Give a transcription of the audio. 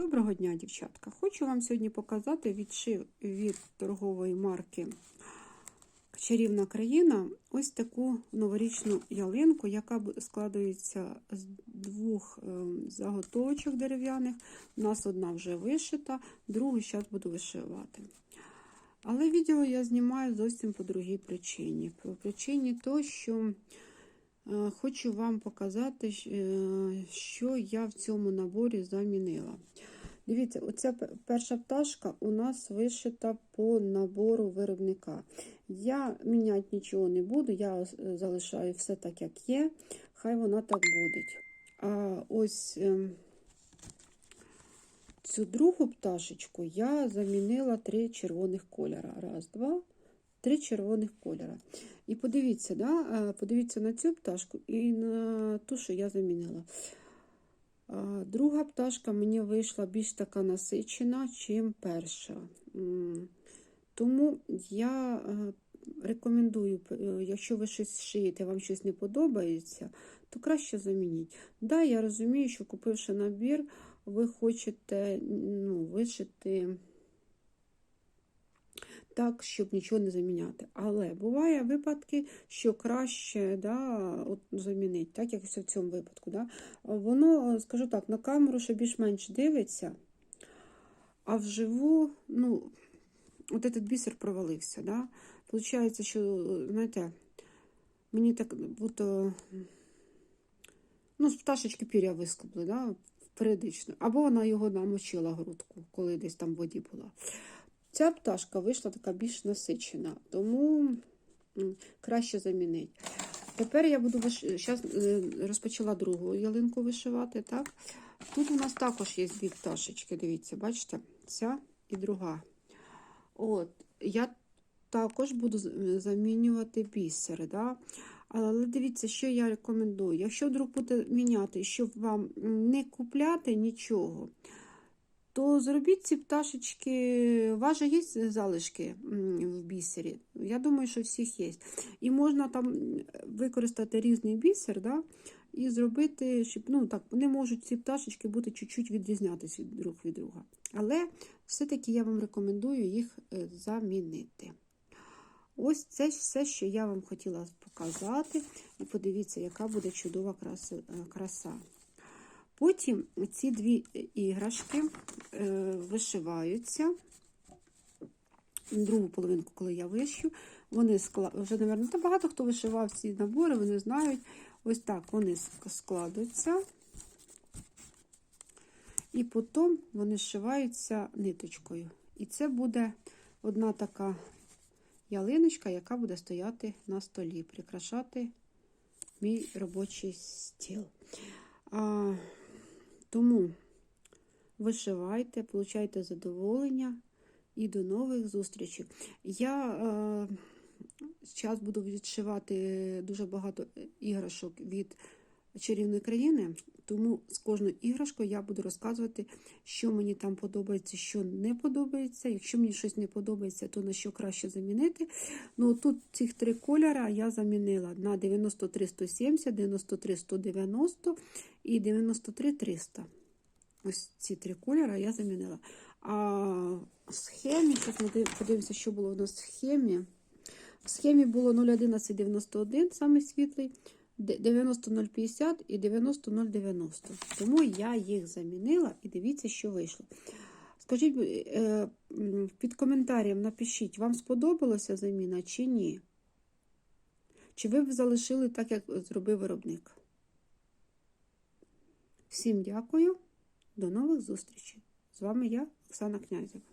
Доброго дня, дівчатка! Хочу вам сьогодні показати відшив від торгової марки Чарівна країна ось таку новорічну ялинку, яка складається з двох ем, заготовочок дерев'яних. У нас одна вже вишита, другу зараз буду вишивати. Але відео я знімаю зовсім по другій причині. По причині того, що е, хочу вам показати, е, що я в цьому наборі замінила. Дивіться, оця перша пташка у нас вишита по набору виробника. Я міняти нічого не буду, я залишаю все так, як є. Хай вона так буде. А ось ем, цю другу пташечку я замінила три червоних кольора. Раз, два, три червоних кольора. І подивіться, да? подивіться на цю пташку і на ту, що я замінила. Друга пташка мені вийшла більш така насичена, чим перша. Тому я е, рекомендую, е, якщо ви щось шиєте, вам щось не подобається, то краще замініть. Да, я розумію, що купивши набір, ви хочете ну, вишити так, щоб нічого не заміняти. Але буває випадки, що краще да, от, замінити, так як в цьому випадку. Да. Воно, скажу так, на камеру ще більш-менш дивиться, а вживу, ну, от этот бісер провалився. Да. Получається, що, знаєте, мені так будто ну, з пташечки пір'я вискубли, да, періодично. Або вона його намочила грудку, коли десь там в воді була. Ця пташка вийшла така більш насичена, тому краще замінити. Тепер я буду виш... Щас, е, розпочала другу ялинку вишивати. так? Тут у нас також є дві пташечки, дивіться, бачите? Ця і друга. От, Я також буду замінювати бісери. Да? Але дивіться, що я рекомендую. Якщо вдруг буде міняти, щоб вам не купляти нічого, то зробіть ці пташечки. У вас же є залишки в бісері. Я думаю, що всіх є. І можна там використати різний бісер, да? і зробити, щоб ну так, вони можуть ці пташечки бути чуть-чуть відрізнятися від друг від друга. Але все-таки я вам рекомендую їх е, замінити. Ось це все, що я вам хотіла показати. І подивіться, яка буде чудова краса. Е. Потім ці дві іграшки е, вишиваються. Другу половинку, коли я вишью, вони скла... вже, мабуть, багато хто вишивав ці набори, вони знають. Ось так вони ск- складуються. І потім вони зшиваються ниточкою. І це буде одна така ялиночка, яка буде стояти на столі, прикрашати мій робочий стіл. А, тому вишивайте, получайте задоволення і до нових зустрічей. Я е, зараз буду відшивати дуже багато іграшок від чарівної країни, тому з кожною іграшкою я буду розказувати, що мені там подобається, що не подобається. Якщо мені щось не подобається, то на що краще замінити. Ну, тут цих три кольора я замінила на 93 170, 93 190 і 93 300. Ось ці три кольора я замінила. А в схемі, зараз ми подивимося, що було у нас в схемі. В схемі було 01191, самий світлий, де- 90050 і 90090. Тому я їх замінила і дивіться, що вийшло. Скажіть е, під коментарем напишіть, вам сподобалася заміна чи ні? Чи ви б залишили так, як зробив виробник? Всім дякую, до нових зустрічей. З вами я, Оксана Князєва.